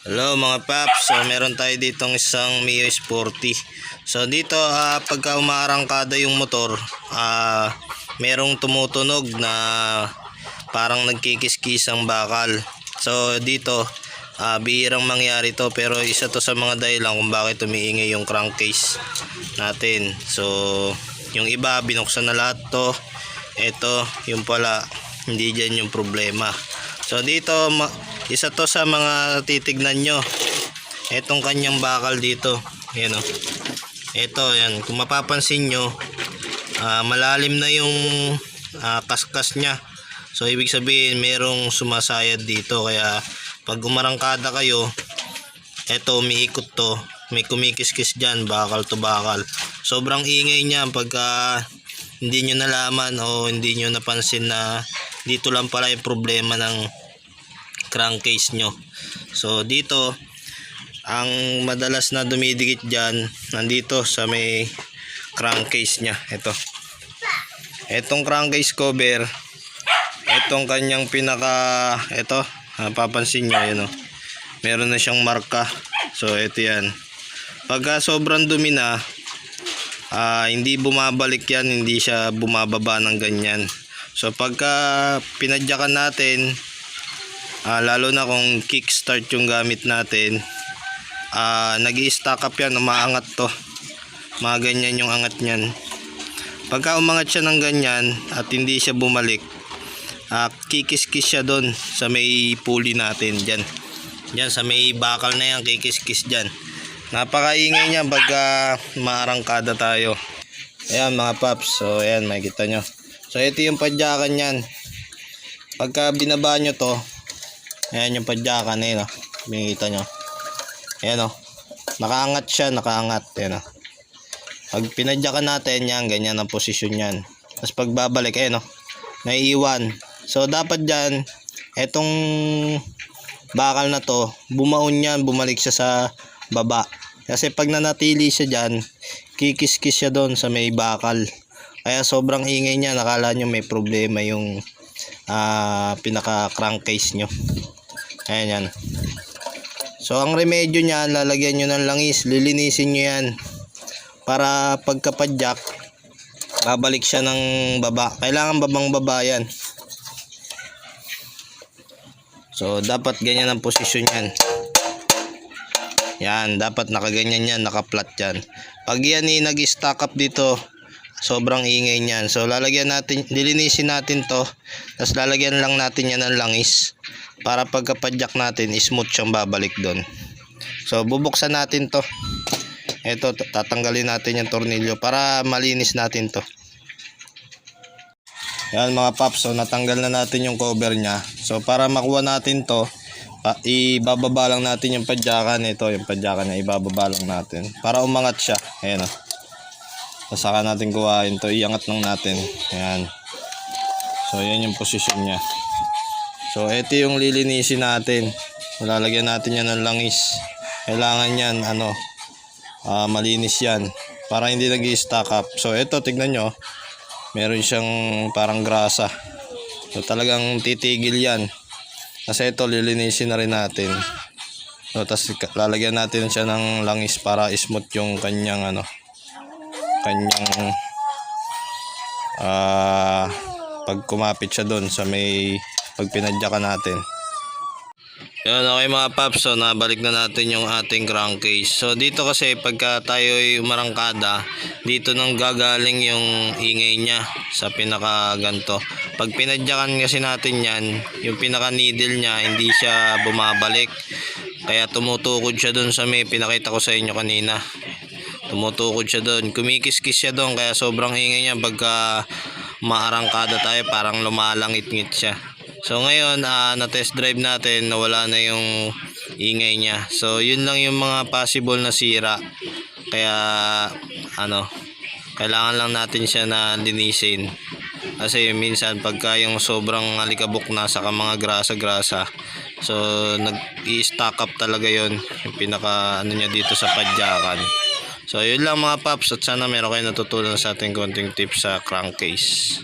Hello mga paps, so meron tayo ditong isang Mio Sporty. So dito ah, pagka umaarangkada yung motor, ah merong tumutunog na parang nagkikiskis ang bakal. So dito ah bihirang mangyari to pero isa to sa mga dahilan kung bakit umiingay yung crankcase natin. So yung iba binuksan na lahat to. Ito yung pala hindi dyan yung problema. So dito isa to sa mga titignan nyo. Etong kanyang bakal dito. Ayan o. Ito yan. Kung mapapansin nyo, ah, malalim na yung ah, kaskas niya. So ibig sabihin merong sumasayad dito. Kaya pag umarangkada kayo, eto umiikot to. May kumikiskis dyan, bakal to bakal. Sobrang ingay niya pagka hindi nyo nalaman o hindi nyo napansin na dito lang pala yung problema ng crankcase nyo. So dito, ang madalas na dumidikit dyan, nandito sa may crankcase nya. Ito. Itong crankcase cover, itong kanyang pinaka, ito, papansin nyo, yun o. Meron na siyang marka. So ito yan. Pagka sobrang dumi na, ah, hindi bumabalik yan, hindi siya bumababa ng ganyan. So pagka pinadyakan natin, Ah, lalo na kung kickstart yung gamit natin. Ah nag stack up yan umaangat to. Mga ganyan yung angat nyan pagka umangat siya ng ganyan at hindi siya bumalik ah kikiskis siya doon sa may pulley natin dyan. Dyan sa may bakal na yan kikiskis dyan. Napakaingay niya pagka maarangkada tayo. Ayan mga paps. So ayan makikita nyo. So ito yung padyakan yan pagka binaba nyo to Ayan yung padyakan eh, no? Binigita nyo. Ayan, no? Nakaangat siya, nakaangat. Ayan, no? Pag pinadyakan natin yan, ganyan ang posisyon yan. Tapos pag babalik, ayan, no? Naiiwan. So, dapat dyan, etong bakal na to, bumaon yan, bumalik siya sa baba. Kasi pag nanatili siya dyan, kikiskis siya doon sa may bakal. Kaya sobrang ingay niya, nakala nyo may problema yung ah, pinaka crankcase nyo. Ayan yan. So, ang remedyo niya, lalagyan nyo ng langis. Lilinisin nyo yan. Para pagkapadyak, babalik siya ng baba. Kailangan babang baba yan. So, dapat ganyan ang posisyon yan. Yan, dapat nakaganyan yan, nakaplat yan. Pag yan nag-stack up dito, sobrang ingay niyan. So, lalagyan natin, dilinisin natin to. Tapos, lalagyan lang natin yan ng langis para pagkapadyak natin smooth siyang babalik doon so bubuksan natin to. Ito tatanggalin natin yung tornilyo para malinis natin to. Yan mga paps. So natanggal na natin yung cover nya so para makuha natin to pa, ibababa lang natin yung padyakan. Ito yung padyakan niya ibababa lang natin para umangat siya. Ayan o so, saka natin kuhain to iangat lang natin ayan so yan yung posisyon nya So, ito yung lilinisin natin. Lalagyan natin yan ng langis. Kailangan yan, ano, ah, malinis yan. Para hindi nag stack up. So, ito, tignan nyo. Meron siyang parang grasa. So, talagang titigil yan. Kasi ito, lilinisin na rin natin. So, tas lalagyan natin siya ng langis para smooth yung kanyang, ano, kanyang, ah, pag kumapit siya doon sa may pag pinadyakan natin. Yun, okay mga paps, so nabalik na natin yung ating crankcase. So dito kasi pagka tayo ay umarangkada, dito nang gagaling yung ingay niya sa pinaka ganto. Pag pinadyakan kasi natin yan, yung pinaka needle niya hindi siya bumabalik. Kaya tumutukod siya doon sa may pinakita ko sa inyo kanina. Tumutukod siya doon. Kumikiskis siya doon kaya sobrang ingay niya pagka maarangkada tayo parang lumalangit-ngit siya. So ngayon ah, na test drive natin nawala na yung ingay niya. So yun lang yung mga possible na sira. Kaya ano kailangan lang natin siya na linisin. Kasi minsan pagka yung sobrang alikabok na sa mga grasa-grasa. So nag-i-stack up talaga yon yung pinaka ano niya dito sa padyakan. So yun lang mga paps at sana meron kayo natutunan sa ating konting tips sa crankcase.